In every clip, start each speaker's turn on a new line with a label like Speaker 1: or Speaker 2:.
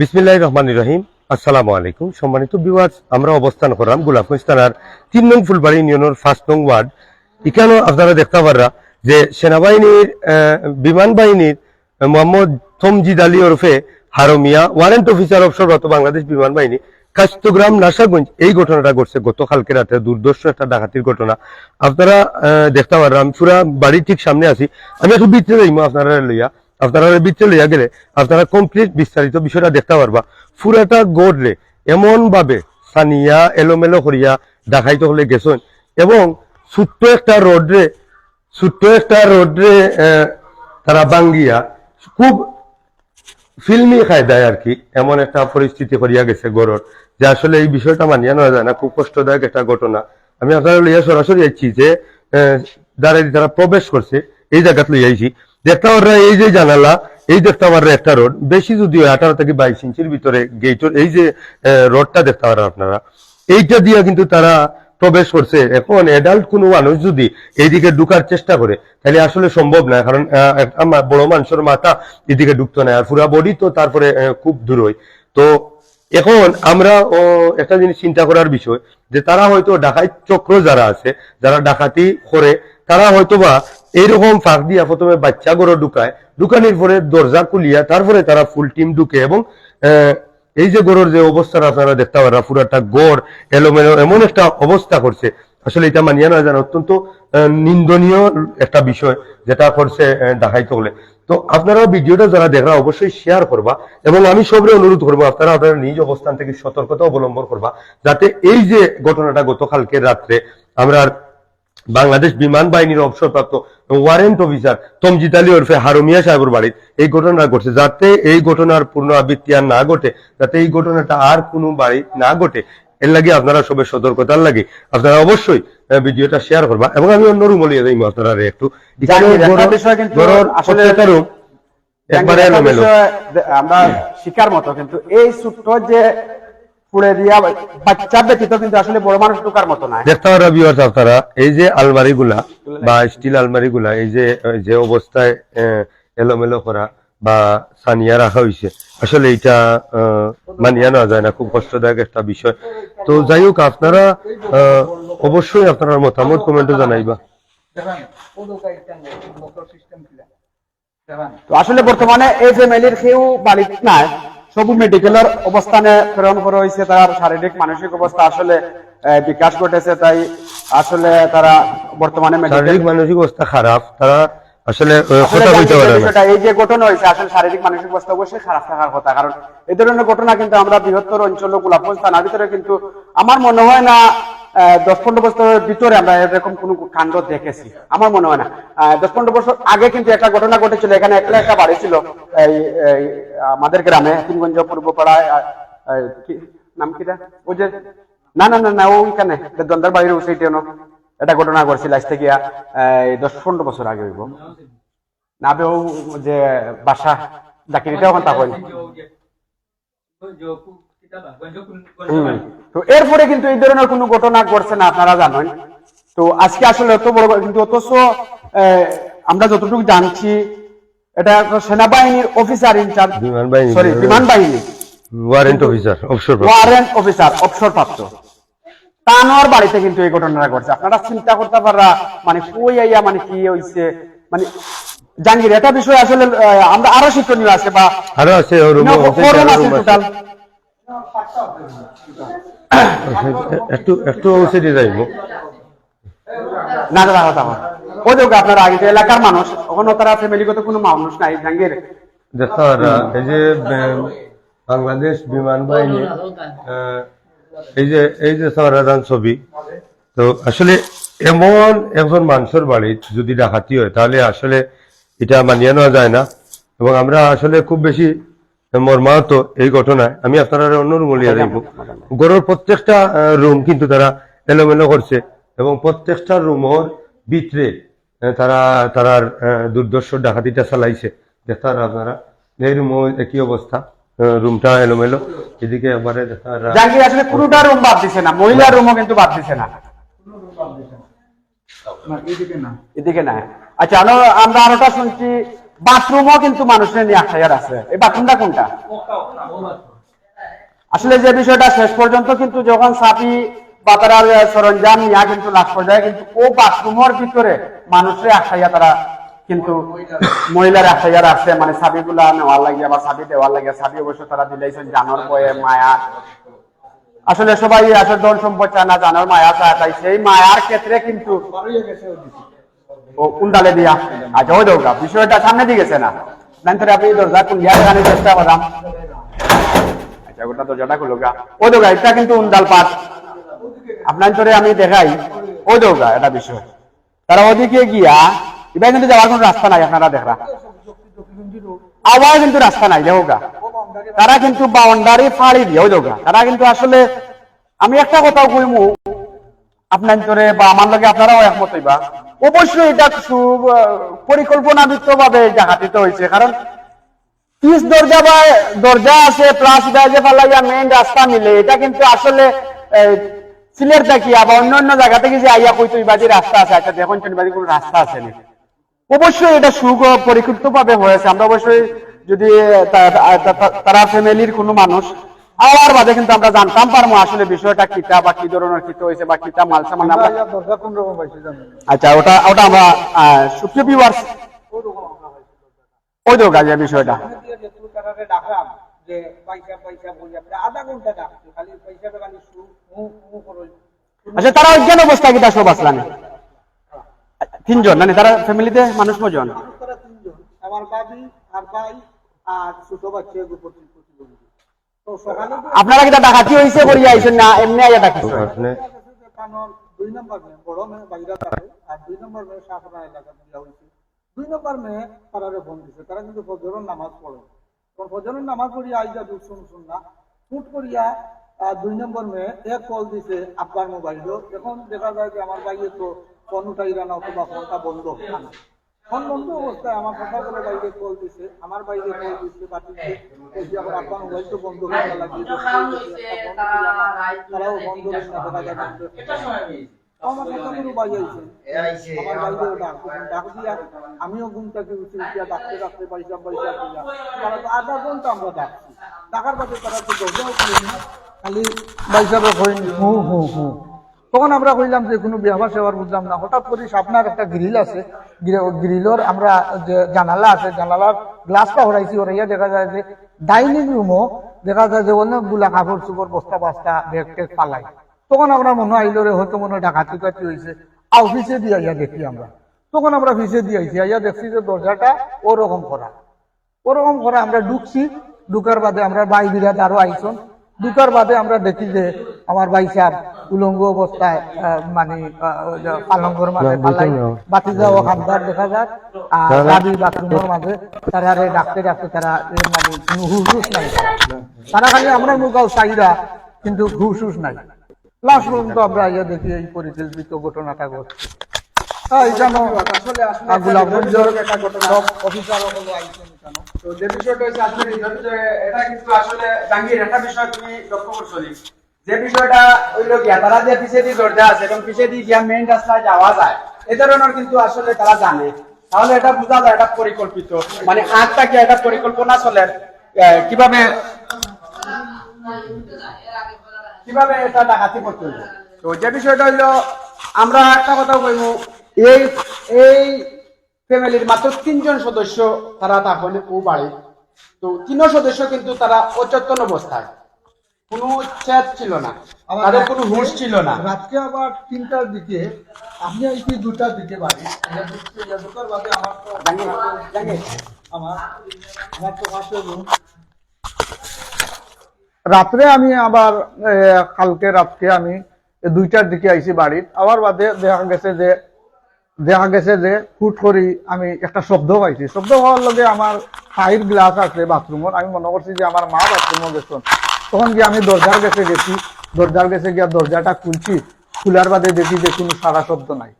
Speaker 1: বিসমিল্লাহ রহমান রহিম। আসসালামু আলাইকুম। সম্মানিত বিওয়ার্স আমরা অবস্থান করলাম গোলাপগঞ্জ থানার তিন নং ফুলবাড়ি ইউনিয়নের ফার্স্ট নং ওয়ার্ড। এখানেও আপনারা দেখতে পাররা যে সেনাবাহিনীর বিমান বাহিনীর মোহাম্মদ থমজিদ আলী ওরফে হারমিয়া, ওয়ারেন্ট অফিসার অবসররত বাংলাদেশ বিমান বাহিনী কাস্তগ্রাম নাসাগঞ্জ, এই ঘটনাটা ঘটছে গতকালকে রাতে। দুর্দর্শ একটা ডাকাতির ঘটনা। আপনারা দেখতে পাররা, আমি পুরা বাড়ির ঠিক সামনে আছি। আমি একটু ভিতরে যাইমু আপনারা লইয়া। আপনারা ভিতরে লইয়া গেলে আপনারা কমপ্লিট বিস্তারিত বিষয়টা দেখতে পারবা। পুরাটা গড়লে এমন ভাবে সানিয়া এলোমেলো করিয়া ডাকাইতে হলে গেছেন এবং ছোট্ট একটা রোডরে ছোট্ট একটা রোডরে তারা বাঙ্গিয়া খুব ফিল্মি খায়দায় আর কি এমন একটা পরিস্থিতি করিয়া গেছে গরর, যে আসলে এই বিষয়টা মানিয়া নেওয়া যায় না। খুব কষ্টদায়ক একটা ঘটনা। আমি আপনারা লইয়া সরাসরি আইছি যে যারা যারা প্রবেশ করছে, এই জায়গাত লইয়া আইছি। দেখতে পাররা এই যে জানালা, এই দেখতে পাররা একটা রোড। বেশি যদিও আঠারো থেকে বাইশ ইঞ্চির ভিতরে এই যে রোডটা দেখতে পারা আপনারা। এইটা দিয়া কিন্তু তারা প্রবেশ করছে। এখন এডাল্ট কোনো মানুষ যদি এইদিকে ঢুকার চেষ্টা করে, তাহলে আসলে সম্ভব না। কারণ বড় মানুষের মাথা এদিকে ঢুকতো না। আর পুরা বডি তো তারপরে খুব দূর হয়। তো এখন আমরা একটা জিনিস চিন্তা করার বিষয়, যে তারা হয়তো ডাকাই চক্র যারা আছে, যারা ডাকাতি করে, তারা হয়তো বা এইরকম ফাঁক দিয়া প্রথমে বাচ্চা গরো ঢুকায়। ঢুকানির পরে দরজা খুলিয়া তারপরে তারা ফুল টিম ঢুকে এবং এই যে গরুর যে অবস্থাটা আপনারা দেখতে পারা পুরাটা গড়, এলোমেলো, এমন একটা অবস্থা করছে। আসলে এটা মানিয়া না জানা, অত্যন্ত নিন্দনীয় একটা বিষয় যেটা করছে ডাকাইতে হলে তো আপনারা ভিডিওটা যারা দেখরা অবশ্যই শেয়ার করবা এবং আমি সবরে অনুরোধ করব, আপনারা আপনারা নিজ অবস্থান থেকে সতর্কতা অবলম্বন করবা, যাতে এই যে ঘটনাটা গতকালকে রাত্রে আমরা বাংলাদেশ বিমান বাহিনীর অবসরপ্রাপ্ত ওয়ারেন্ট অফিসার তমজিদ আলী ওরফে হারুমিয়া সাহেবের বাড়ির এই ঘটনা ঘটছে। যাতে এই ঘটনার পুনরাবৃত্তি আর না ঘটে যাতে এই ঘটনাটা আর কোনো বাড়ি না ঘটে এর লাগে আপনারা সবে সতর্কতার লাগে। আপনারা অবশ্যই ভিডিওটা শেয়ার করবা। এবং আমি অন্য রুম লিয়ে যাইব আপনারা একটু। একবারে
Speaker 2: আমরা শিকার মতো কিন্তু এই ছোট্ট যে পুড়ে দিয়া বাচ্চা ব্যতীত কিন্তু আসলে বড় মানুষ ঢোকার মতো না
Speaker 1: দেখতে পারা ভিউয়ার্স আপনারা এই যে আলমারি বা স্টিল আলমারি এই যে যে অবস্থায় এলোমেলো করা বা সানিয়া রাখা হয়েছে আসলে এটা মানিয়া নেওয়া যায় না খুব কষ্টদায়ক একটা বিষয়। তো যাই হোক আপনারা আহ, অবশ্যই আপনার মতামত কমেন্টে জানাইবা।
Speaker 2: তো আসলে বর্তমানে এই ফ্যামিলির কেউ বাড়িতে নাই। সবু মেডিকেলের অবস্থানে প্রেরণ করা হয়েছে তার শারীরিক মানসিক অবস্থা আসলে বিকাশ ঘটেছে তাই আসলে তারা বর্তমানে
Speaker 1: শারীরিক মানসিক অবস্থা খারাপ তারা আসলে কথা বলতে পারে না।
Speaker 2: এই যে ঘটনা হয়েছে আসলে শারীরিক মানসিক অবস্থা অবশ্যই খারাপ থাকার কথা কারণ এই ধরনের ঘটনা কিন্তু আমরা বৃহত্তর অঞ্চল গোলাপগঞ্জ থানার ভিতরে কিন্তু আমার মনে হয় না দশ পনেরো বছরের ভিতরে আমরা এরকম কোন কাণ্ড দেখেছি। আমার মনে হয় না। দশ পনেরো বছর আগে কিন্তু একটা ঘটনা ঘটেছিল। এখানে একটা একটা বাড়ি ছিল। এই আমাদের গ্রামে তিনগঞ্জ পূর্বপাড়ায় নাম কিটা ওই যে, না না না না ওইখানে। দন্দার বাড়ির ওই সাইডে একটা ঘটনা ঘটছিল আজ থেকে দশ পনেরো বছর আগে হইব। না বে যে বাসা ওখানে থাকেন হুম। তো এরপরে কিন্তু এই ধরনের কোনো ঘটনা ঘটছে না আপনারা জানেন। তো আজকে আসলে অত বড় কিন্তু অথচ আমরা যতটুকু জানছি এটা সেনাবাহিনীর অফিসার ইনচার্জ
Speaker 1: বিমান বাহিনী
Speaker 2: সরি বিমান বাহিনী।
Speaker 1: ওয়ারেন্ট অফিসার অবসর
Speaker 2: ওয়ারেন্ট অফিসার অবসরপ্রাপ্ত তানোর বাড়িতে কিন্তু এই ঘটনাটা ঘটছে। আপনারা চিন্তা করতে পাররা মানে কই আইয়া মানে কি হইছে? মানে জাহাঙ্গীর এটা বিষয় আসলে আমরা আরও শিক্ষণীয় আছে বা
Speaker 1: আরও আছে
Speaker 2: আছে টোটাল
Speaker 1: একটু একটু যাইব।
Speaker 2: না দাদা। ওই দেখো, আপনারা আগে যে এলাকার মানুষ, ওখানে তারা ফ্যামিলিগত কোনো মানুষ নাই, জাহাঙ্গীর।
Speaker 1: দেখতে পারা এই যে বাংলাদেশ বিমান বাহিনী এই যে এই যে সারাদান ছবি, তো আসলে এমন একজন মানুষের বাড়ি যদি ডাকাতি হয়, তাহলে আসলে এটা মানিয়ে নেওয়া যায় না। এবং আমরা আসলে খুব বেশি মর্মাহত এই ঘটনায় আমি আপনারা অন্য রুম লিয়ে যাইব গড়ের প্রত্যেকটা রুম কিন্তু তারা এলোমেলো করছে এবং প্রত্যেকটা রুমর ভিতরে তারা তারার দুর্দর্শ ডাকাতিটা চালাইছে। দেখতে পারা আপনারা। এই রুমও একই অবস্থা রুমটা এলোমেলো। এদিকে একবারে দেখা যাচ্ছে
Speaker 2: আসলে কোনোটা রুম বাদ দিছে না। মহিলার রুমও কিন্তু বাদ দিছে না। এদিকে না। এদিকে না। আচ্ছা আরও আমরা আরোটা শুনছি। বাথরুমও কিন্তু মানুষের নিয়ে আখাইয়ার আছে এই বাথরুমটা কোনটা? আসলে যে বিষয়টা শেষ পর্যন্ত কিন্তু যখন সাপি বা সরঞ্জাম নিয়ে কিন্তু কিন্তু ও বাথরুমের ভিতরে মানুষের তারা কিন্তু মহিলার রাখছে। মানে নেওয়ার লাগিয়া বা সাবি দেওয়ার লাগিয়া সাবি অবশ্য তারা দিলেছেন জানোর বয়ে মায়া। আসলে সবাই আসলে ধন সম্পদ চায় না, জানোর মায়া চায়। তাই সেই মায়ার ক্ষেত্রে কিন্তু ও কুন্ডালে দিয়া আচ্ছা ওই দৌকা বিষয়টা সামনে দিয়ে গেছে না? আপনি গানে চেষ্টা আচ্ছা খুলো গা। দৌকা এটা কিন্তু আপনার আমি দেখাই। দৌকা এটা বিষয়। তারা ওদিকে গিয়া, এবার কিন্তু যাওয়ার কোনো রাস্তা নাই, আপনারা দেখরা। কিন্তু রাস্তা নাই, দেখো গা। তারা কিন্তু বাউন্ডারি ফাড়ি দিয়ে দৌকা তারা কিন্তু আসলে, আমি একটা কথাও কইমু আপনার বা আমার লগে আপনারাও একমত হইবা। অবশ্যই এটা সু- পরিকল্পনাবিত্ত ভাবে জাহাতিত হয়েছে। কারণ পিস দরজা বা দরজা আছে প্লাস এটা যে ফালাইয়া মেইন রাস্তা মিলে, এটা কিন্তু আসলে সিলের তাকিয়া বা অন্য অন্য জায়গা থেকে যে আইয়া কইতো ইবাজি রাস্তা আছে আচ্ছা দেখুন ইবাজি কোনো রাস্তা আছে নাকি? অবশ্যই এটা সুখ পরিকৃত ভাবে হয়েছে। আমরা অবশ্যই যদি তারা ফ্যামিলির কোনো মানুষ আবার বাদে কিন্তু আমরা জানতাম পারব আসলে বিষয়টা কিতা বা কি ধরনের কিতা হয়েছে বা কিতা মানে
Speaker 3: পাইছি জানেন?
Speaker 2: আচ্ছা ওটা ওটা আমরা সুপ্রিয় ভিউয়ার্স ওই তো কাজে বিষয়টা।
Speaker 3: যে পয়সা পয়সা বলি আপনি আধা ঘণ্টা ডাকছি খালি পয়সা খালি সু মু মু
Speaker 2: আচ্ছা তারা অজ্ঞান অবস্থা কিতা সব আসলানি তিনজন মানে তারা ফ্যামিলিতে মানুষ কজন
Speaker 3: আমার বাবি আর ভাই আর ছোট বাচ্চা গোপতি প্রতিবন্ধী তো সকালে তো
Speaker 2: আপনারা কিতা ডাকাতি হয়েছে করিয়া আইছেন না? এমনি আইয়া ডাকিছে?
Speaker 1: আপনি
Speaker 3: দুই নম্বর মেয়ে বড় মেয়ে বাইরে থাকে আর দুই নম্বর সাফরা এলাকা হয়েছে দুই নম্বর মেয়ে তারারে ফোন দিছে তারা কিন্তু ফজরের নামাজ পড়ে। তখন ফজরের নামাজ পড়িয়া আইজা দুঃখ শুন শুন না ফুট করিয়া আহ, দুই নম্বর মেয়ে এক কল দিছে আব্বার মোবাইলও। এখন দেখা যায় যে আমার বাইরে তো ফোন উঠাইরা না অথবা ফোনটা বন্ধ থাকে ফোন বন্ধ অবস্থায় আমার কথা করে বাইরে কল দিছে আমার বাইরে কল দিছে বলছি আবার মোবাইল তো বন্ধ করা লাগিয়ে তারাও বন্ধ করে না দেখা যায় বন্ধ। আমার কথা কোনো বাজাইছে আমার বাইরেও ডাক ডাক দিয়া আমিও ঘুমটাকে উঠে উঠিয়া ডাকতে ডাকতে পাইসাম পাইসাম দিয়া তারা তো আধা ঘণ্টা আমরা ডাকছি। ডাকার বাদে তারা তো দরজাও খুলেনি খালি বাইসাবে হয়নি হু হু হু। তখন আমরা কইলাম যে কোনো ব্যবহার সেবার বুঝলাম না। হঠাৎ করে আপনার একটা গ্রিল আছে। গ্রিলর আমরা যে জানালা আছে, জানালার গ্লাসটা হরাইছি, হরাইয়া দেখা যায় যে ডাইনিং রুমও দেখা যায় যে অনেকগুলা কাপড় চোপড় বস্তা বস্তা ব্যাগ টেগ পালাই। তখন আমরা মনে আইলো রে, হয়তো মনে হয় ডাকাতি কাটি হয়েছে অফিসে দিয়ে আইয়া দেখি আমরা। তখন আমরা অফিসে দিয়ে আইছি, আইয়া দেখছি যে দরজাটা ওরকম করা ওরকম করা আমরা ঢুকছি। ঢুকার বাদে আমরা বাই বিরাট আরও আইসন। ঢুকার বাদে আমরা দেখি যে আমার ভাই সাহেব উলঙ্গ অবস্থায় মানে পালঙ্গর মাঝে
Speaker 2: পালাই। বাতি যাওয়া খামদার দেখা যায় আর রাবি বাথরুমের মাঝে তারা ডাকতে ডাকতে তারা মানে হুস নাই। তারা খালি আমরা মুখাও চাইরা কিন্তু হুস হুস নাই। লাস্ট পর্যন্ত আমরা ইয়ে দেখি এই পরিকল্পিত ঘটনাটা ঘটছে। তো যে বিষয়টা হচ্ছে আসলে এটা কিন্তু আসলে জাঙ্গির একটা বিষয় তুমি লক্ষ্য করছ যে বিষয়টা ওই লোক তারা যে পিছিয়ে দিয়ে দরজা আছে এবং পিছিয়ে দিয়ে গিয়া মেইন রাস্তায় যাওয়া যায়। এ ধরনের কিন্তু আসলে তারা জানে। তাহলে এটা বোঝা যায় এটা পরিকল্পিত। মানে আটটাকে একটা পরিকল্পনা চলে? কীভাবে কীভাবে এটা ডাকাতি করতে হবে তো যে বিষয়টা হইল আমরা একটা কথা কইব। এই এই ফ্যামিলির মাত্র তিনজন সদস্য তারা তখন ও বাড়ি তো তিন সদস্য কিন্তু তারা অচেতন অবস্থায়। কোনো চেত ছিল না। তাদের কোনো হুঁশ ছিল না।
Speaker 3: রাত্রে আবার তিনটার দিকে আমি আইছি দুটার দিকে বাড়ি। ঢোকার বাদে আমার তো। আমার আমার তো পাশে রাত্রে আমি আবার কালকে রাত্রে আমি দুইটার দিকে আইছি বাড়ির। আবার বাদে দেখা গেছে যে দেখা গেছে যে হুট করি আমি একটা শব্দ পাইছি। শব্দ হওয়ার লগে আমার ফাইভ গ্লাস আছে বাথরুমত। আমি মনে করছি যে আমার মা বাথরুমে গেছেন তখন গিয়ে আমি দরজার কাছে গেছি। দরজার কাছে গিয়া দরজাটা খুলছি। খুলার বাদে দেখি যে কোনো সারা শব্দ নাই।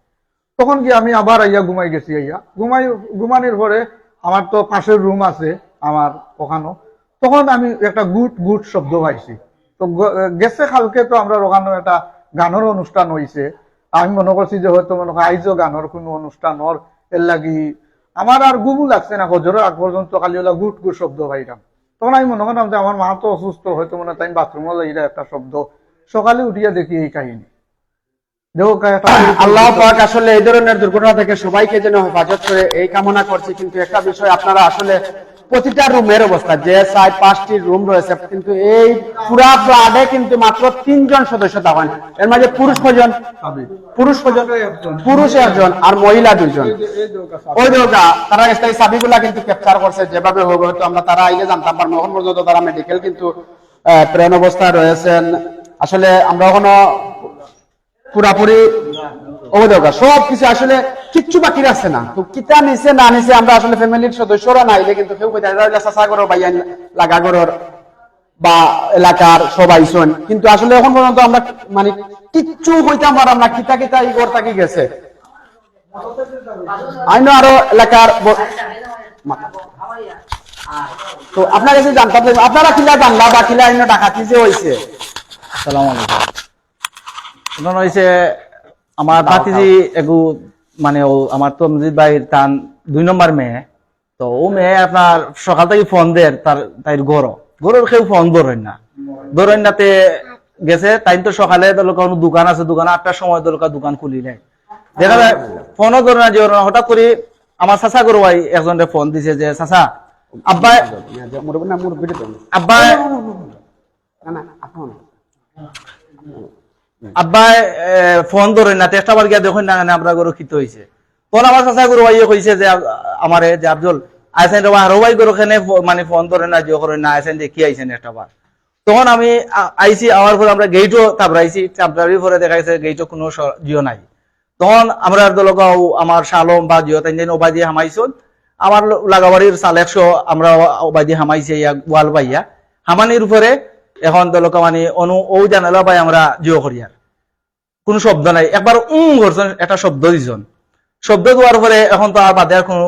Speaker 3: তখন কি আমি আবার আইয়া ঘুমাই গেছি আইয়া। ঘুমাই, ঘুমানির পরে আমার তো পাশের রুম আছে, আমার ওখানো। তখন আমি একটা গুট গুট শব্দ পাইছি। তো গেছে কালকে তো আমরা ওখানে একটা গানের অনুষ্ঠান হইছে। আমি মনে করছি যে হয়তো মনে হয় আইজও গানের কোনো অনুষ্ঠান হর এর লাগি আমার আর গুবু লাগছে না হজরের আগ পর্যন্ত খালি ওলা গুট গুট শব্দ পাইলাম তখন আমি মনে করলাম যে আমার মা তো অসুস্থ হয়তো মনে তাই বাথরুমে যাইরা একটা শব্দ। সকালে উঠিয়া দেখি এই কাহিনী। দেখো
Speaker 2: আল্লাহ পাক আসলে এই ধরনের দুর্ঘটনা থেকে সবাইকে যেন হেফাজত করে এই কামনা করছি। কিন্তু একটা বিষয় আপনারা আসলে প্রতিটা রুমের অবস্থা যে সাইড পাঁচটি রুম রয়েছে কিন্তু এই পুরা ফ্ল্যাটে কিন্তু মাত্র তিনজন সদস্য থাকেন এর মাঝে পুরুষ কজন পুরুষ কজন পুরুষ একজন আর মহিলা দুজন ওই দেখা তারা এই চাবিগুলা কিন্তু ক্যাপচার করছে যেভাবে হোক হয়তো আমরা তারা আইলে জানতাম পারব এখন পর্যন্ত তারা মেডিকেল কিন্তু প্রেরণ অবস্থায় রয়েছেন। আসলে আমরা এখনও পুরাপুরি অবদকা সব কিছু আসলে কিচ্ছু বাকি না। তো কিতা নিছে, না নিছে, আমরা আসলে ফ্যামিলির সদস্যরা নাইলে কিন্তু বা এলাকার সবাই শোন কিন্তু আসলে এখন পর্যন্ত আমরা মানে কিচ্ছু কইতাম পার আমরা কিতা কিতা ই করতে কি গেছে। আরও এলাকার তো আপনার কাছে জানতাম আপনারা কিলা জানলা বা কিলা আইনো ডাকাতি যে হয়েছে
Speaker 4: আলাইকুম। আমার ভাতিজি এগু মানে ও আমার তমজিৎ ভাইয়ের তান দুই নম্বর মেয়ে তো ও মেয়ে আপনার সকাল থেকে ফোন দেয় তার তাইর গরো। গরুর কেউ ফোন ধরেন না। ধরেন নাতে গেছে তাই তো সকালে কোনো দোকান আছে দোকান আটটার সময় ধরো দোকান খুলি নাই। দেখা যায় ফোনও ধরে না যে হঠাৎ করে আমার চাচা গরু ভাই একজনের ফোন দিছে যে চাচা আব্বাই
Speaker 2: মুরব্বী
Speaker 4: আব্বাই ফোন ধরে না টেস্ট আবার গিয়া দেখুন না আমরা গরু খিত হয়েছে তখন আমার চাচা গরু ভাইয়ে কইছে যে আমারে যে আফজল আইসেন রে আরও ভাই গরু খেনে মানে ফোন ধরে না করে না আইসেন যে, কি আইসেন একটা বার তখন আমি আ- আইছি আমার পরে আমরা গেইটও তারপরাইছি তারপরে পরে দেখাইছে গেইটও কোনো জিও নাই। তখন আমরা দলক আমার শালম বা জিও তাই ওবাই দিয়ে হামাইছুন। আমার লাগাবাড়ির সাল একশো আমরা ওবাই দিয়ে হামাইছি ইয়া গোয়াল পাইয়া হামানির উপরে এখন দলক মানে অনু ও জানালা পাই আমরা জিও করিয়ার। কোনো শব্দ নাই। একবার উম করছেন একটা শব্দ দিছেন। শব্দ দেওয়ার পরে এখন তো আর বাদে আর কোনো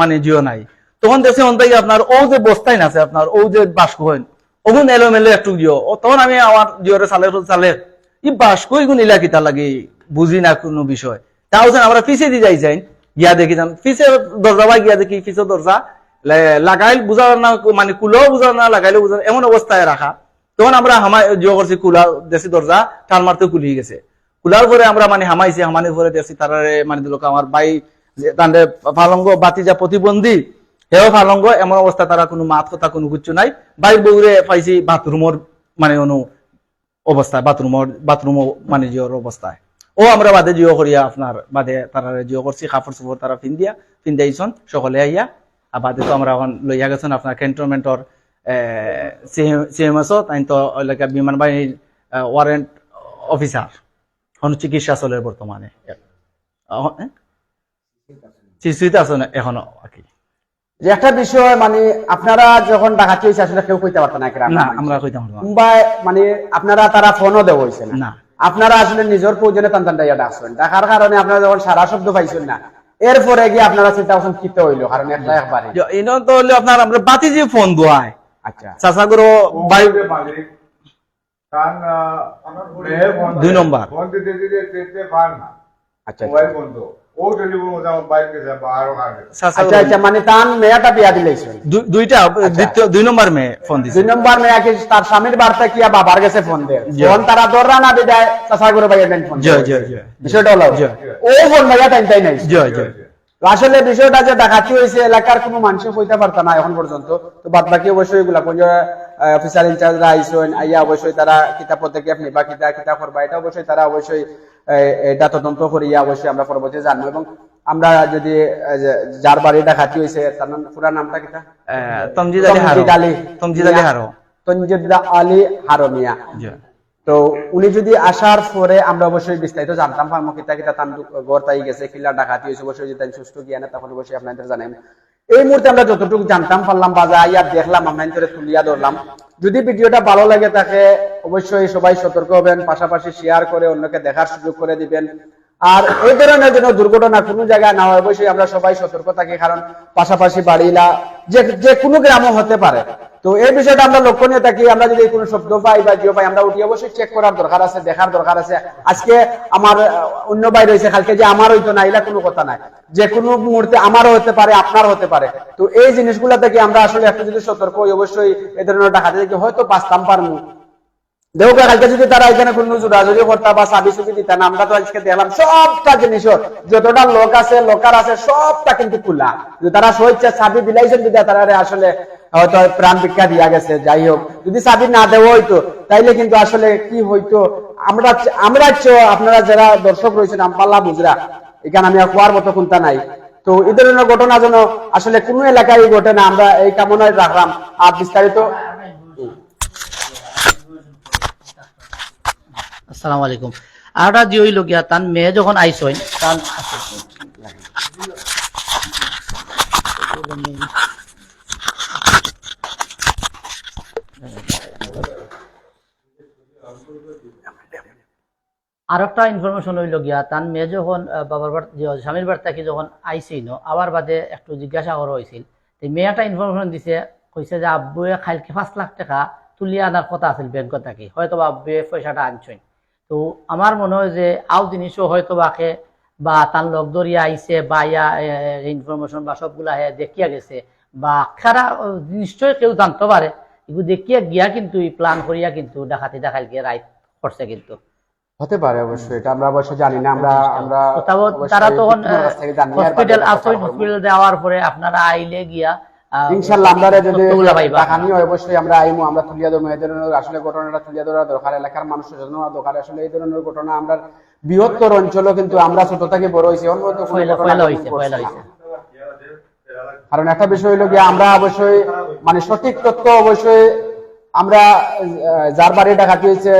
Speaker 4: মানে জিও নাই। তখন দেখছি অন্তাই আপনার ও যে বস্তায় আছে, আপনার ও যে বাস্ক হইন ওগুন এলো মেলো একটু জিও তখন আমি আমার জিওরে চালে চালে, ই বাস্ক ইগুন ইলা কিতা লাগে বুঝি না কোনো বিষয়। তাও যেন আমরা পিছে দিয়ে যাই যাই, গিয়া দেখি যান, পিছে দরজা বা গিয়া দেখি পিছে দরজা লাগাইল বুঝার না মানে কুলো বুঝার না লাগাইলে বুঝার এমন অবস্থায় রাখা তখন আমরা হামাই, জিও করছি কুলা দেশি দরজা টান মারতে কুলিয়ে গেছে। কুলার পরে আমরা মানে হামাইছি হামানির পরে দেখছি তারারে মানে দিল আমার যে তাদের ফালঙ্গ বাতি যা প্রতিবন্ধী, হেও ফালঙ্গ, এমন অবস্থা তারা কোনো মাত কথা, কোনো কিছু নাই। বাইর বউরে পাইছি বাথরুমর মানে অনু অবস্থায় বাথরুমর বাথরুম মানে জিওর অবস্থায় ও আমরা বাদে জিও করিয়া আপনার বাদে তারা জিও করছি কাপড় চোপড় তারা ফিন্দিয়া ফিন্দাইছন সকলে আইয়া। আর বাদে তো আমরা এখন লইয়া গেছেন, আপনার ক্যান্টনমেন্টর সিএমএসও তাই তো এলাকা বিমান বাহিনীর ওয়ারেন্ট অফিসার এখন চিকিৎসা চলে বর্তমানে আছে এখনও আর কি
Speaker 2: যে একটা বিষয় মানে আপনারা যখন ডাকাতি হয়েছে আসলে কেউ কইতে পারতেন না
Speaker 4: আমরা কইতাম।
Speaker 2: মুম্বাই মানে আপনারা তারা ফোনও দেওয়া হয়েছে না। আপনারা আসলে নিজের প্রয়োজনে টান ডাকছেন ডাকার কারণে আপনারা যখন সারা শব্দ পাইছেন না এরপরে গিয়ে আপনারা চিন্তা করছেন কিতে হইল কারণ একটা একবারে
Speaker 4: তো হলো আপনার আমরা বাতি যে ফোন দোয়ায়
Speaker 2: আচ্ছা।
Speaker 4: চাষা গুলো বাই দুই নম্বর।
Speaker 5: ফোন দিতে দিতে দিতে পার না।
Speaker 2: আচ্ছা
Speaker 5: মোবাইল বন্ধ। ও টেলিফোন ওটা বাইক গেছে আরও আগে
Speaker 2: আচ্ছা আচ্ছা মানে তান মেয়াটা বিয়া দিলেছেন
Speaker 4: দুইটা দ্বিতীয় দুই নম্বর মেয়ে ফোন দিছে।
Speaker 2: দুই নম্বর মেয়া কি তার স্বামীর বার্তা কি বাবার গেছে ফোন দেয়। ফোন তারা দররা না বিদায় চাষা করে ফোন
Speaker 4: জয় জয় জয়।
Speaker 2: বিষয়টা হলো ও ফোন ভাইয়া তাই তাই নাই।
Speaker 4: জয় জয়।
Speaker 2: আসলে বিষয়টা যে ডাকাতি হয়েছে এলাকার কোনো মানুষ কইতে পারতো না এখন পর্যন্ত। তো বাদ বাকি অবশ্যই এগুলা কোন অফিসার ইনচার্জরা আইসেন আইয়া অবশ্যই তারা কিতাব পদক্ষেপ নিবা কিতা কিতা করবা এটা অবশ্যই তারা অবশ্যই এটা তদন্ত করিয়া অবশ্যই আমরা পরবর্তী জানব। এবং আমরা যদি যার বাড়ি ডাকাতি হয়েছে তার নাম পুরা নামটা কিতা?
Speaker 4: তমজিদ আলী হারো।
Speaker 2: তমজিদ আলী।
Speaker 4: তমজিদ হারো।
Speaker 2: তঞ্জিদ আলী হারমিয়া তো উনি যদি আসার পরে আমরা অবশ্যই বিস্তারিত জানতাম পারব কিতা কিতা তান গড় তাই গেছে কিলা ডাকাতি হয়েছে, অবশ্যই যদি সুস্থ সুস্থ না তখন অবশ্যই আপনাদের জানেন এই মুহূর্তে আমরা যতটুকু জানতাম, পারলাম বা যা ইয়া দেখলাম ধরে তুলিয়া ধরলাম। যদি ভিডিওটা ভালো লাগে তাকে অবশ্যই সবাই সতর্ক হবেন, পাশাপাশি শেয়ার করে অন্যকে দেখার সুযোগ করে দিবেন। আর এই ধরনের যেন দুর্ঘটনা কোনো জায়গায় না হয়, অবশ্যই আমরা সবাই সতর্ক থাকি, কারণ পাশাপাশি বাড়িলা যে যে কোনো গ্রামও হতে পারে। তো এই বিষয়টা আমরা লক্ষণীয় থাকি, আমরা যদি কোনো শব্দ পাই বা জিও পাই, আমরা উঠি অবশ্যই চেক করার দরকার আছে, দেখার দরকার আছে। আজকে আমার অন্য ভাই রয়েছে, কালকে যে আমার হইতো না, এলা কোনো কথা নাই। যে কোনো মুহূর্তে আমারও হতে পারে আপনার হতে পারে। তো এই জিনিসগুলো থেকে আমরা আসলে একটু যদি সতর্ক অবশ্যই এই ধরনের ডাকাতি থেকে হয়তো বাঁচতাম পারব দেখো কালকে যদি তারা এখানে বা সাবি সুবি আমরা তো আজকে দেখলাম সবটা জিনিস যতটা লোক আছে, লোকার আছে, সবটা কিন্তু খোলা। যদি তারা সাবি যদি, তারা আসলে হয়তো প্রাণ ভিক্ষা দিয়া গেছে, যাই হোক। যদি সাবি না দেওয়া হইতো, তাইলে কিন্তু আসলে কি হইতো? আমরা আমরা আপনারা যারা দর্শক রয়েছেন আমপাল্লা বুজরা এখানে আমি হওয়ার মতো কোনটা নাই। তো এই ধরনের ঘটনা যেন আসলে কোনো এলাকায় ঘটে না, আমরা এই কামনায় রাখলাম। আর বিস্তারিত
Speaker 6: আসসালামু আলাইকুম। আর যে হইল গিয়া, তান মেয়ে যখন আইসইন তান আর একটা ইনফরমেশন হইল গিয়া, তান মেয়ে যখন বাবার বার যে স্বামীর বার থাকি যখন আইসিন আবার বাদে একটু জিজ্ঞাসা করা হয়েছিল মেয়ে ইনফরমেশন দিছে, কইছে যে, আব্বুয়ে খাইলকে পাঁচ লাখ টাকা তুলিয়ে আনার কথা আছিল ব্যাংকত থাকি। হয়তো আব্বুয়ে পয়সাটা আনছইন তো আমার মনে হয় যে আও জিনিসও হয়তো বাকে বা তার লগ দরিয়া আইছে বা ইয়া ইনফরমেশন বা সবগুলা দেখিয়া গেছে বা খারা নিশ্চয় কেউ জানতে পারে। এগুলো দেখিয়া গিয়া কিন্তু প্ল্যান করিয়া কিন্তু ডাকাতি ডাকাই গিয়ে রাইট করছে কিন্তু।
Speaker 2: হতে পারে অবশ্যই এটা আমরা অবশ্য জানি না আমরা আমরা
Speaker 6: তারা তখন হসপিটাল
Speaker 2: বলব।
Speaker 6: হসপিটাল দেওয়ার পরে আপনারা আইলে গিয়া আহ,
Speaker 2: আমরা যদি
Speaker 6: তথ্যগুলা পাইবা
Speaker 2: অবশ্যই আমরা আইমু আমরা তুলিয়া দেবো এই ধরনের আসলে ঘটনাটা তুলিয়া ধরা দরকার এলাকার মানুষ সচেতন হওয়া দরকার। আসলে এই ধরনের ঘটনা আমরা বৃহত্তর অঞ্চলও কিন্তু আমরা ছোট থেকে বড় হয়েছি কারণ একটা বিষয় হলো গিয়ে আমরা অবশ্যই মানে সঠিক তথ্য অবশ্যই আমরা যার বাড়ি ডাকাতি হয়েছে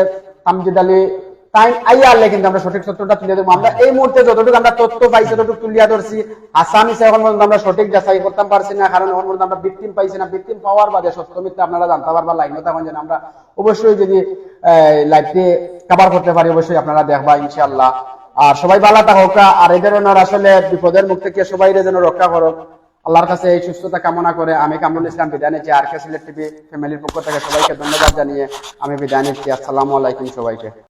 Speaker 2: তামজিদ আলী টাইম কিন্তু আমরা সঠিক তুলে দেবো আমরা এই মুহূর্তে যতটুকু আমরা তথ্য পাইছি ততটুকু তুলিয়া ধরছি আমরা সঠিক যাচাই পারছি না, কারণ আমরা ভিকটিম পাইছি না। ভিকটিম পাওয়ার বাদে আপনারা জানতে পারবা লাইনে যেন আমরা অবশ্যই যদি করতে পারি, অবশ্যই আপনারা দেখবা, ইনশাআল্লাহ। আর সবাই ভালো থাকুক আর এই ধরনের আসলে বিপদের মুখ থেকে সবাই যেন রক্ষা করুক। আল্লাহর কাছে এই সুস্থতা কামনা করে আমি কামরুল ইসলাম বিদায় নিচ্ছি। আর কে সিলেট টিভি ফ্যামিলির পক্ষ থেকে সবাইকে ধন্যবাদ জানিয়ে আমি বিদায় নিচ্ছি। আসসালামু আলাইকুম সবাইকে।